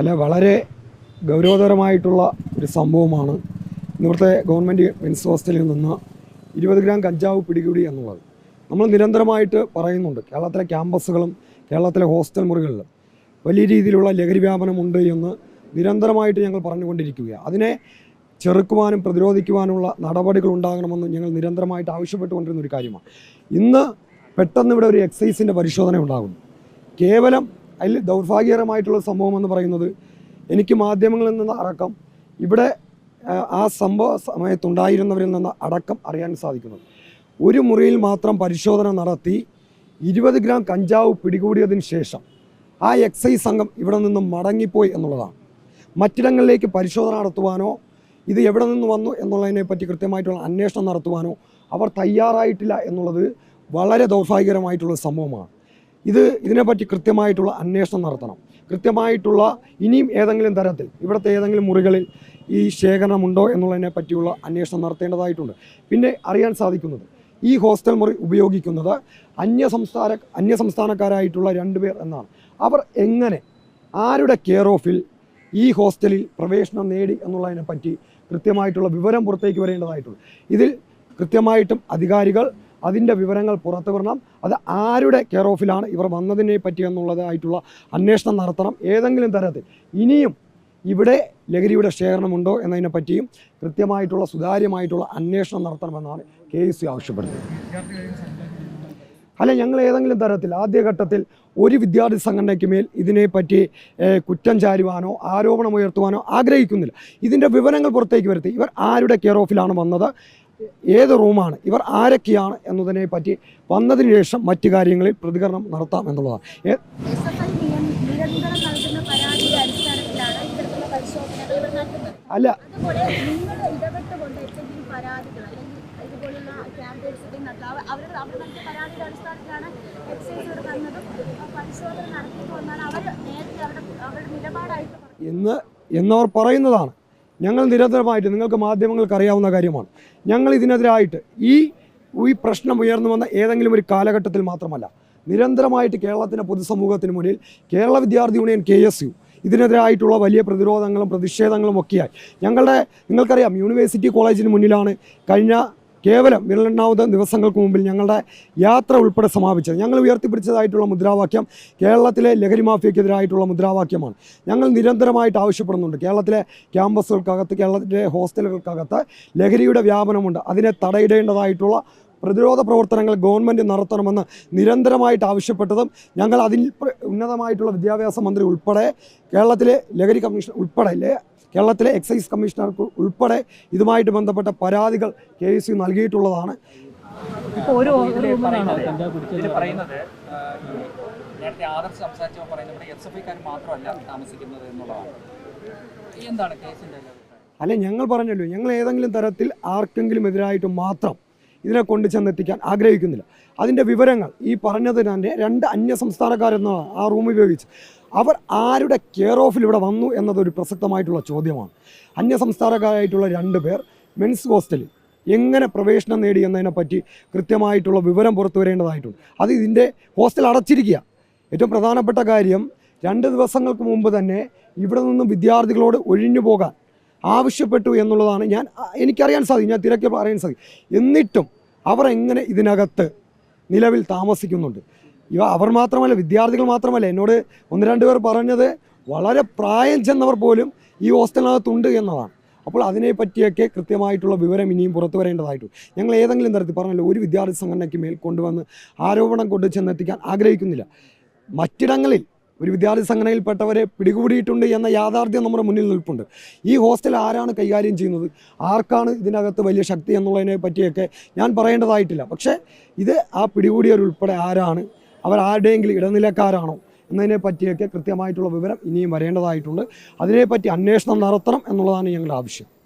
അല്ല വളരെ ഗൗരവതരമായിട്ടുള്ള ഒരു സംഭവമാണ് ഇവിടുത്തെ ഗവൺമെന്റ് മെൻസ് ഹോസ്റ്റലിൽ നിന്ന് ഇരുപത് ഗ്രാം കഞ്ചാവ് പിടികൂടി എന്നുള്ളത്. നമ്മൾ നിരന്തരമായിട്ട് പറയുന്നുണ്ട് കേരളത്തിലെ ക്യാമ്പസുകളും കേരളത്തിലെ ഹോസ്റ്റൽ മുറികളിലും വലിയ രീതിയിലുള്ള ലഹരി വ്യാപനമുണ്ട് എന്ന് നിരന്തരമായിട്ട് ഞങ്ങൾ പറഞ്ഞുകൊണ്ടിരിക്കുകയാണ്. അതിനെ ചെറുക്കുവാനും പ്രതിരോധിക്കുവാനുള്ള നടപടികൾ ഉണ്ടാകണമെന്ന് ഞങ്ങൾ നിരന്തരമായിട്ട് ആവശ്യപ്പെട്ടുകൊണ്ടിരുന്ന ഒരു കാര്യമാണ്. ഇന്ന് പെട്ടെന്ന് ഇവിടെ ഒരു എക്സൈസിന്റെ പരിശോധന ഉണ്ടാകുന്നു. കേവലം അതിൽ ദൗർഭാഗ്യകരമായിട്ടുള്ള സംഭവം എന്ന് പറയുന്നത് എനിക്ക് മാധ്യമങ്ങളിൽ നിന്ന് അടക്കം ഇവിടെ ആ, സംഭവ സമയത്തുണ്ടായിരുന്നവരിൽ നിന്ന് അടക്കം അറിയാൻ സാധിക്കുന്നത്. ഒരു മുറിയിൽ മാത്രം പരിശോധന നടത്തി ഇരുപത് ഗ്രാം കഞ്ചാവ് പിടികൂടിയതിന് ശേഷം ആ എക്സൈസ് സംഘം ഇവിടെ നിന്നും മടങ്ങിപ്പോയി എന്നുള്ളതാണ്. മറ്റിടങ്ങളിലേക്ക് പരിശോധന നടത്തുവാനോ ഇത് എവിടെ നിന്ന് വന്നു എന്നുള്ളതിനെ പറ്റി കൃത്യമായിട്ടുള്ള അന്വേഷണം നടത്തുവാനോ അവർ തയ്യാറായിട്ടില്ല എന്നുള്ളത് വളരെ ദൗർഭാഗ്യകരമായിട്ടുള്ള സംഭവമാണ്. ഇത് ഇതിനെപ്പറ്റി കൃത്യമായിട്ടുള്ള അന്വേഷണം നടത്തണം. കൃത്യമായിട്ടുള്ള ഇനിയും ഏതെങ്കിലും തരത്തിൽ ഇവിടുത്തെ ഏതെങ്കിലും മുറികളിൽ ഈ ശേഖരണമുണ്ടോ എന്നുള്ളതിനെ പറ്റിയുള്ള അന്വേഷണം നടത്തേണ്ടതായിട്ടുണ്ട്. പിന്നെ അറിയാൻ സാധിക്കുന്നത് ഈ ഹോസ്റ്റൽ മുറി ഉപയോഗിക്കുന്നത് അന്യ സംസ്ഥാന അന്യ സംസ്ഥാനക്കാരായിട്ടുള്ള രണ്ടുപേർ എന്നാണ്. അവർ എങ്ങനെ ആരുടെ കെയർ ഓഫിൽ ഈ ഹോസ്റ്റലിൽ പ്രവേശനം നേടി എന്നുള്ളതിനെ പറ്റി കൃത്യമായിട്ടുള്ള വിവരം പുറത്തേക്ക് വരേണ്ടതായിട്ടുണ്ട്. ഇതിൽ കൃത്യമായിട്ടും അധികാരികൾ അതിന്റെ വിവരങ്ങൾ പുറത്തു വരണം. അത് ആരുടെ കെയർ ഓഫിലാണ് ഇവർ വന്നതിനെ പറ്റി എന്നുള്ളതായിട്ടുള്ള അന്വേഷണം നടത്തണം. ഏതെങ്കിലും തരത്തിൽ ഇനിയും ഇവിടെ ലഹരിയുടെ ശേഖരണമുണ്ടോ എന്നതിനെ പറ്റിയും കൃത്യമായിട്ടുള്ള സുതാര്യമായിട്ടുള്ള അന്വേഷണം നടത്തണമെന്നാണ് കെ എസ് സി ആവശ്യപ്പെടുന്നത്. അല്ല ഞങ്ങൾ ഏതെങ്കിലും തരത്തിൽ ആദ്യഘട്ടത്തിൽ ഒരു വിദ്യാർത്ഥി സംഘടനയ്ക്ക് മേൽ ഇതിനെപ്പറ്റി കുറ്റം ചാരുവാനോ ആരോപണം ഉയർത്തുവാനോ ആഗ്രഹിക്കുന്നില്ല. ഇതിന്റെ വിവരങ്ങൾ പുറത്തേക്ക് വരുത്തി ഇവർ ആരുടെ കെയർ ഓഫിലാണ് വന്നത്? ഏത് റൂമാണ് ഇവർ ആരൊക്കെയാണ് എന്നതിനെ പറ്റി വന്നതിന് ശേഷം മറ്റു കാര്യങ്ങളിൽ പ്രതികരണം നടത്താം എന്നുള്ളതാണ്. അല്ല. ഇന്ന് എന്നവർ പറയുന്നതാണ്. ഞങ്ങൾ നിരന്തരമായിട്ട് നിങ്ങൾക്ക് മാധ്യമങ്ങൾക്ക് അറിയാവുന്ന കാര്യമാണ്. ഞങ്ങൾ ഇതിനെതിരായിട്ട് ഈ ഈ പ്രശ്നം ഉയർന്നു വന്ന ഏതെങ്കിലും ഒരു കാലഘട്ടത്തിൽ മാത്രമല്ല നിരന്തരമായിട്ട് കേരളത്തിന്റെ പൊതുസമൂഹത്തിന് മുന്നിൽ Kerala Vidyarthi union K S U ഇതിനെതിരായിട്ടുള്ള വലിയ പ്രതിരോധങ്ങളും പ്രതിഷേധങ്ങളും ഒക്കെയായി. ഞങ്ങളുടെ നിങ്ങൾക്കറിയാം യൂണിവേഴ്സിറ്റി കോളേജിന് മുന്നിലാണ് കഴിഞ്ഞ കേവലം വിരലെണ്ണാവുന്ന ദിവസങ്ങൾക്ക് മുമ്പിൽ ഞങ്ങളുടെ യാത്ര ഉൾപ്പെടെ സമാപിച്ചത്. ഞങ്ങൾ ഉയർത്തിപ്പിടിച്ചതായിട്ടുള്ള മുദ്രാവാക്യം കേരളത്തിലെ ലഹരി മാഫിയക്കെതിരായിട്ടുള്ള മുദ്രാവാക്യമാണ്. ഞങ്ങൾ നിരന്തരമായിട്ട് ആവശ്യപ്പെടുന്നുണ്ട്. കേരളത്തിലെ ക്യാമ്പസുകൾക്കകത്ത് കേരളത്തിലെ ഹോസ്റ്റലുകൾക്കകത്ത് ലഹരിയുടെ വ്യാപനമുണ്ട്. അതിനെ തടയിടേണ്ടതായിട്ടുള്ള പ്രതിരോധ പ്രവർത്തനങ്ങൾ ഗവൺമെന്റ് നടത്തണമെന്ന് നിരന്തരമായിട്ട് ആവശ്യപ്പെട്ടതും ഞങ്ങൾ അതിൽ ഉന്നതമായിട്ടുള്ള വിദ്യാഭ്യാസ മന്ത്രി ഉൾപ്പെടെ കേരളത്തിലെ ലഹരി കമ്മീഷൻ ഉൾപ്പെടെ കേരളത്തിലെ എക്സൈസ് കമ്മീഷണർക്ക് ഉൾപ്പെടെ ഇതുമായിട്ട് ബന്ധപ്പെട്ട പരാതികൾ കെ എസ് യു നൽകിയിട്ടുള്ളതാണ്. പറയുന്നത് പറയുന്നത് ആ, നേരത്തെ ആദർശ് സംസാരിച്ചപ്പോൾ പറയുന്നത് ഇവിടെ എസ് എഫ് ഐക്കാർ മാത്രമല്ല താമസിക്കുന്നത് എന്നുള്ളതാണ്. എന്താണ് അല്ലെ ഞങ്ങൾ പറഞ്ഞല്ലോ ഞങ്ങൾ ഏതെങ്കിലും തരത്തിൽ ആർക്കെങ്കിലും എതിരായിട്ട് മാത്രം ഇതിനെ കൊണ്ട് ചെന്നെത്തിക്കാൻ ആഗ്രഹിക്കുന്നില്ല. അതിന്റെ വിവരങ്ങൾ ഈ പറഞ്ഞത് തന്നെ രണ്ട് അന്യ സംസ്ഥാനക്കാരെന്നാണ് ആ റൂം ഉപയോഗിച്ച്. അവർ ആരുടെ കെയർ ഓഫിൽ ഇവിടെ വന്നു എന്നതൊരു പ്രസക്തമായിട്ടുള്ള ചോദ്യമാണ്. അന്യ സംസ്ഥാനക്കാരായിട്ടുള്ള രണ്ട് പേർ മെൻസ് ഹോസ്റ്റലിൽ എങ്ങനെ പ്രവേശനം നേടി എന്നതിനെപ്പറ്റി കൃത്യമായിട്ടുള്ള വിവരം പുറത്തു വരേണ്ടതായിട്ടുണ്ട്. അത് ഇതിന്റെ ഹോസ്റ്റൽ അടച്ചിരിക്കുക. ഏറ്റവും പ്രധാനപ്പെട്ട കാര്യം രണ്ട് ദിവസങ്ങൾക്ക് മുമ്പ് തന്നെ ഇവിടെ നിന്നും വിദ്യാർത്ഥികളോട് ഒഴിഞ്ഞു പോകാൻ ആവശ്യപ്പെട്ടു എന്നുള്ളതാണ് ഞാൻ എനിക്കറിയാൻ സാധിക്കും ഞാൻ തിരക്കി പറയാൻ സാധിക്കും. എന്നിട്ടും അവർ എങ്ങനെ ഇതിനകത്ത് നിലവിൽ താമസിക്കുന്നുണ്ട്. ഇവ അവർ മാത്രമല്ല വിദ്യാർത്ഥികൾ മാത്രമല്ല എന്നോട് ഒന്ന് രണ്ട് പേർ പറഞ്ഞത് വളരെ പ്രായം ചെന്നവർ പോലും ഈ ഹോസ്റ്റലിനകത്തുണ്ട് എന്നതാണ്. അപ്പോൾ അതിനെപ്പറ്റിയൊക്കെ കൃത്യമായിട്ടുള്ള വിവരം ഇനിയും പുറത്തു വരേണ്ടതായിട്ടുണ്ട്. ഞങ്ങൾ ഏതെങ്കിലും തരത്തിൽ പറഞ്ഞല്ലോ ഒരു വിദ്യാർത്ഥി സംഘടനയ്ക്ക് മേൽ കൊണ്ടുവന്ന് ആരോപണം കൊണ്ടു ചെന്നെത്തിക്കാൻ ആഗ്രഹിക്കുന്നില്ല. മറ്റിടങ്ങളിൽ ഒരു വിദ്യാർത്ഥി സംഘടനയിൽപ്പെട്ടവരെ പിടികൂടിയിട്ടുണ്ട് എന്ന യാഥാർത്ഥ്യം നമ്മുടെ മുന്നിൽ നിൽപ്പുണ്ട്. ഈ ഹോസ്റ്റൽ ആരാണ് കൈകാര്യം ചെയ്യുന്നത്? ആർക്കാണ് ഇതിനകത്ത് വലിയ ശക്തി എന്നുള്ളതിനെ പറ്റിയൊക്കെ ഞാൻ പറയേണ്ടതായിട്ടില്ല. പക്ഷേ ഇത് ആ പിടികൂടിയവരുൾപ്പെടെ ആരാണ്? അവർ ആരുടെയെങ്കിലും ഇടനിലക്കാരാണോ? എന്നതിനെ പറ്റിയൊക്കെ കൃത്യമായിട്ടുള്ള വിവരം ഇനിയും വരേണ്ടതായിട്ടുണ്ട്. അതിനെപ്പറ്റി അന്വേഷണം നടത്തണം എന്നുള്ളതാണ് ഞങ്ങളുടെ ആവശ്യം.